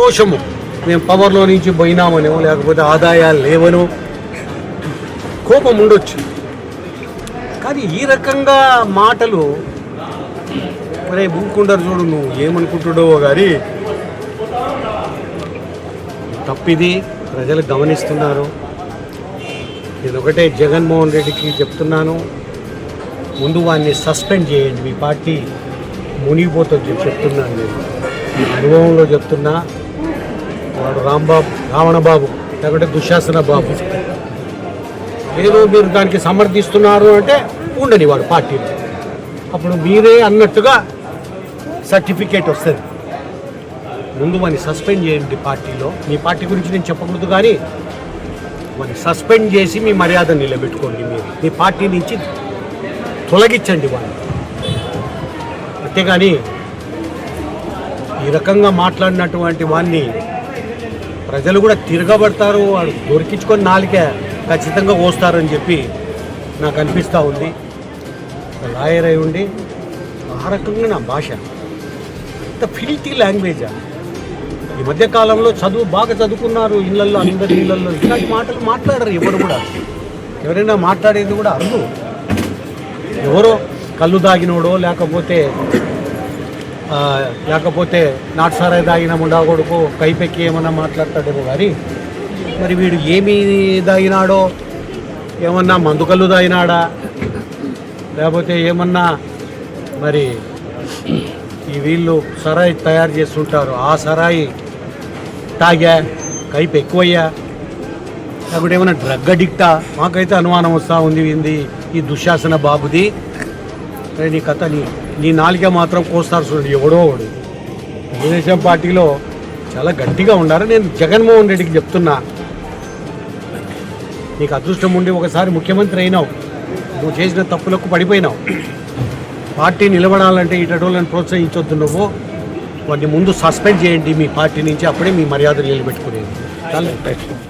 రోషము మేము పవర్లో నుంచి పోయినామనో లేకపోతే ఆదాయాలు లేవనో. కోపం ఉండొచ్చు. కానీ ఈ రకంగా మాటలు మరే ఊరుకుంటారు చూడు నువ్వు ఏమనుకుంటున్నావో కానీ తప్పిది ప్రజలు గమనిస్తున్నారు. నేను ఒకటే జగన్మోహన్ రెడ్డికి చెప్తున్నాను. ముందు వాడిని సస్పెండ్ చేయండి. మీ పార్టీ మునిగిపోతుంది చెప్తున్నాను నేను. అనుభవంలో చెప్తున్నా. వాడు రాంబాబు రావణ బాబు లేకుంటే దుశ్శాసన బాబు ఏదో మీరు దానికి సమర్థిస్తున్నారు అంటే ఉండని వాడు పార్టీలో. అప్పుడు మీరే అన్నట్టుగా సర్టిఫికేట్ వస్తుంది. ముందు వాడిని సస్పెండ్ చేయండి పార్టీలో. మీ పార్టీ గురించి నేను చెప్పకూడదు కానీ వాడిని సస్పెండ్ చేసి మీ మర్యాద నిలబెట్టుకోండి మీరు. మీ పార్టీ నుంచి తొలగించండి వాడిని. అంతేగాని ఈ రకంగా మాట్లాడినటువంటి వాడిని ప్రజలు కూడా తిరగబడతారు వాళ్ళు దొరికించుకొని నాలుకే ఖచ్చితంగా పోస్తారని చెప్పి నాకు అనిపిస్తూ ఉంది. లాయర్ అయి ఉండి ఆ రకంగా నా భాష. ఇంత ఫిల్టీ లాంగ్వేజా ఈ మధ్య కాలంలో చదువు బాగా చదువుకున్నారు ఇళ్ళల్లో అందరి ఇళ్ళల్లో. ఇలాంటి మాటలు మాట్లాడరు ఎవరు కూడా. ఎవరైనా మాట్లాడేది కూడా అరుదు. ఎవరో కళ్ళు దాగినోడో లేకపోతే లేకపోతే నాటుసారాయి దాగిన ముండాకొడుకు కైపెక్కి ఏమన్నా మాట్లాడతాడేమో కానీ మరి వీడు ఏమి దాగినాడో ఏమన్నా మందుకల్లు తాగినాడా దాగినాడా లేకపోతే ఏమన్నా మరి ఈ వీళ్ళు సరాయి తయారు చేస్తుంటారు ఆ సరాయి తాగా కైపు ఎక్కువయ్యా లేకపోతే ఏమైనా డ్రగ్ అడిక్టా? మాకైతే అనుమానం వస్తూ ఉంది ఏంది ఈ దుశ్శాసన బాబుది. నీ కథ నీ నీ నాలుక మాత్రం కోస్తారు చూడండి ఎవడో వాడు తెలుగుదేశం పార్టీలో చాలా గట్టిగా ఉన్నారు నేను జగన్మోహన్ రెడ్డికి చెప్తున్నా నీకు అదృష్టం ఉండి ఒకసారి ముఖ్యమంత్రి అయినావు. నువ్వు చేసిన తప్పులకు పడిపోయినావు. పార్టీ నిలబడాలంటే ఇటోళ్ళని ప్రోత్సహించొద్దు నువ్వు. వాడిని ముందు సస్పెండ్ చేయండి మీ పార్టీ నుంచి అప్పుడే మీ మర్యాద నిలబెట్టుకునేది. చాలా.